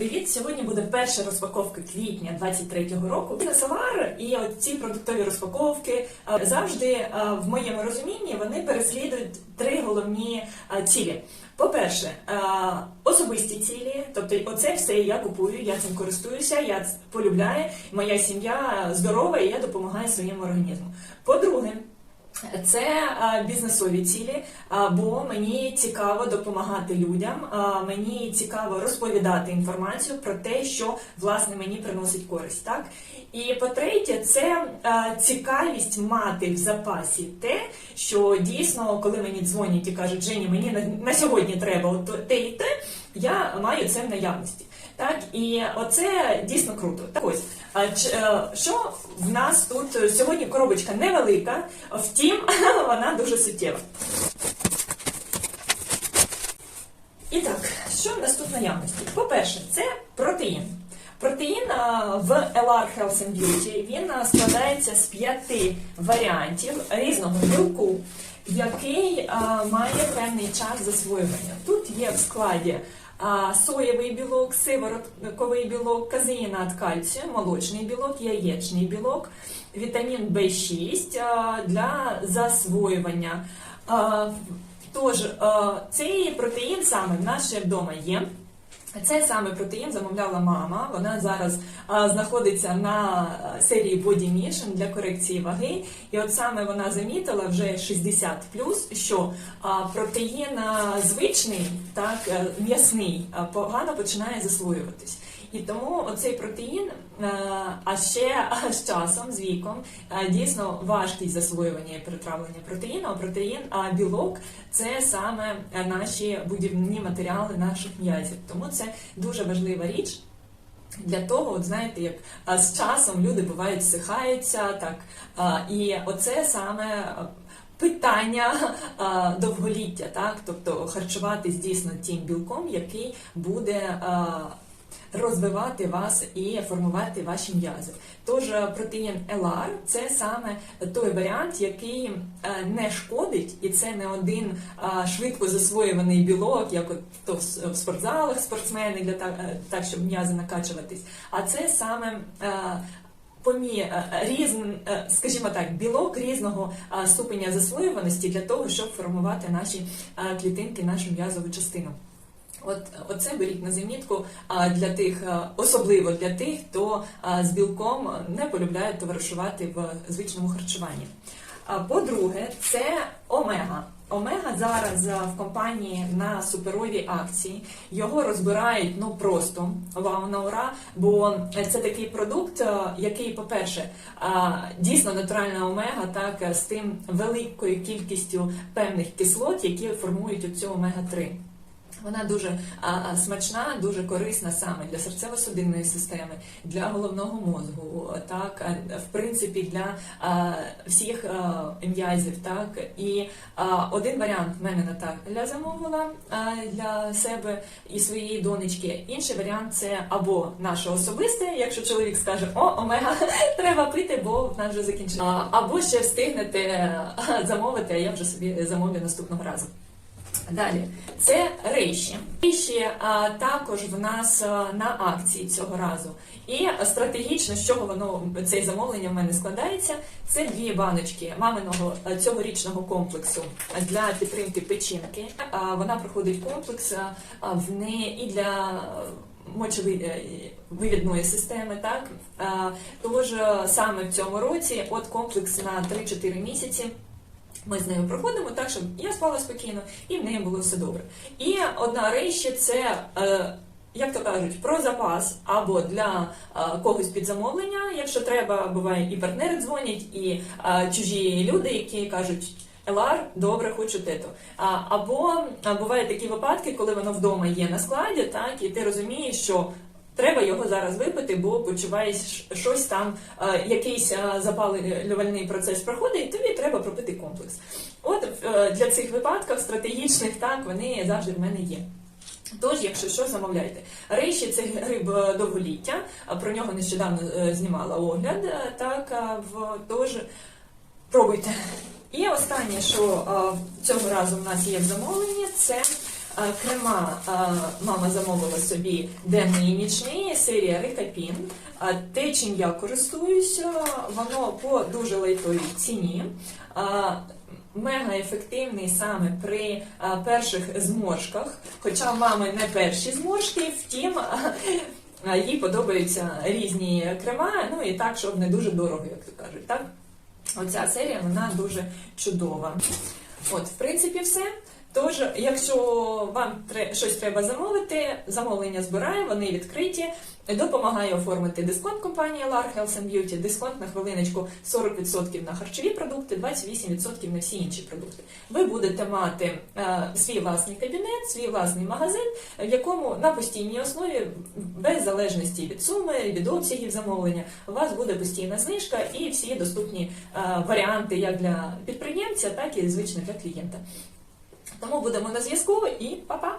Привіт! Сьогодні буде перша розпаковка квітня 23-го року. Бізнес-авар і от ці продуктові розпаковки е, завжди е, в моєму розумінні вони переслідують три головні е, цілі. По-перше, особисті цілі, тобто оце все я купую, я цим користуюся, я полюбляю, моя сім'я здорова і я допомагаю своєму організму. По-друге, це бізнесові цілі, бо мені цікаво допомагати людям, мені цікаво розповідати інформацію про те, що власне мені приносить користь. Так і по-третє, це цікавість мати в запасі те, що дійсно, коли мені дзвонять і кажуть, Жені, мені на сьогодні треба от те і те, я маю це в наявності. Так, і оце дійсно круто. Так ось, е, що в нас тут е, сьогодні коробочка невелика, втім, вона дуже суттєва. І так, що в нас тут наявності? По-перше, це протеїн. Протеїн в LR Health and Beauty він складається з п'яти варіантів різного білку, який має певний час засвоювання. Тут є в складі соєвий білок, сиворотковий білок, казеїнат кальцію, молочний білок, яєчний білок, вітамін В6 для засвоювання. Тож, цей протеїн саме в нас вдома є. Це саме протеїн замовляла мама. Вона зараз а, знаходиться на е, серії Body Mission для корекції ваги. І от саме вона замітила вже 60 що а, протеїн звичний, так е, м'ясний, погано починає засвоюватись. І тому оцей протеїн, е, а ще з часом, з віком, е, дійсно важкість засвоювання і перетравлення протеїну. А протеїн, а білок це саме е, наші будівні матеріали наших м'язів. Тому це дуже важлива річ. Для того, от знаєте, як з часом люди бувають всихаються, так і оце саме питання довголіття, так, тобто харчуватись дійсно тим білком, який буде. Розвивати вас і формувати ваші м'язи. Тож е, протеїн LR – це саме той варіант, який е, не шкодить, і це не один е, швидко засвоюваний білок, як от то в спортзалах спортсмени для так, щоб м'язи накачуватись. А це саме помі різн, е, скажімо так, білок різного ступеня засвоюваності для того, щоб формувати наші клітинки, нашу м'язову частину. От оце беріть на замітку для тих, особливо для тих, хто з білком не полюбляє товаришувати в звичному харчуванні. По-друге, це омега. Омега зараз в компанії на суперовій акції. Його розбирають ну просто вау на ура, бо це такий продукт, який, по-перше, дійсно натуральна омега, так з тим великою кількістю певних кислот, які формують оцю омега 3 вона дуже а, смачна, дуже корисна саме для серцево-судинної системи, для головного мозку, так а, в принципі для а, всіх а, м'язів. Так і а, один варіант в мене Наталя замовила а, для себе і своєї донечки. Інший варіант це або наше особисте, якщо чоловік скаже, о, омега, треба пити, бо в вже закінчено. Або ще встигнете замовити, а я вже собі замовлю наступного разу. Далі це рейші. Рейші а, також в нас а, на акції цього разу. І стратегічно, з чого воно це замовлення в мене складається, це дві баночки маминого цьогорічного комплексу для підтримки печінки. А, вона проходить комплекс а, в неї і для мочевивідної системи, так А, тож саме в цьому році от комплекс на 3-4 місяці. Ми з нею проходимо так, щоб я спала спокійно і в неї було все добре. І одна ще це. Е, як то кажуть, про запас або для е, когось під замовлення, якщо треба, буває і партнери дзвонять, і е, чужі люди, які кажуть. Елар, добре, хочу тето. А, або а, бувають такі випадки, коли воно вдома є на складі, так, і ти розумієш, що треба його зараз випити, бо почуваєш щось там, е, якийсь е, запалювальний процес проходить, і тобі треба пропити комплекс. От е, для цих випадків стратегічних так вони завжди в мене є. Тож, якщо що, замовляйте. Рейші це гриб довголіття, про нього нещодавно знімала огляд. Так, в тож пробуйте. І останнє, що цього разу в нас є в замовленні, це Крема мама замовила собі денний і нічний, серія Рикапін. Те, чим я користуюся, воно по дуже лайтовій ціні. Мега ефективний саме при перших зморшках. Хоча в мами не перші зморшки, втім їй подобаються різні крема, ну і так, щоб не дуже дорого, як то кажуть. Так? Оця серія вона дуже чудова. От, в принципі, все. Тож, якщо вам щось треба замовити, замовлення збираємо, вони відкриті. Допомагає оформити дисконт компанія LAR Health and Beauty. Дисконт на хвилиночку 40% на харчові продукти, 28% на всі інші продукти. Ви будете мати е, свій власний кабінет, свій власний магазин, в якому на постійній основі, без залежності від суми, від обсягів замовлення, у вас буде постійна знижка і всі доступні е, варіанти як для підприємця, так і звично для клієнта. Тому будемо на зв'язку і па-па!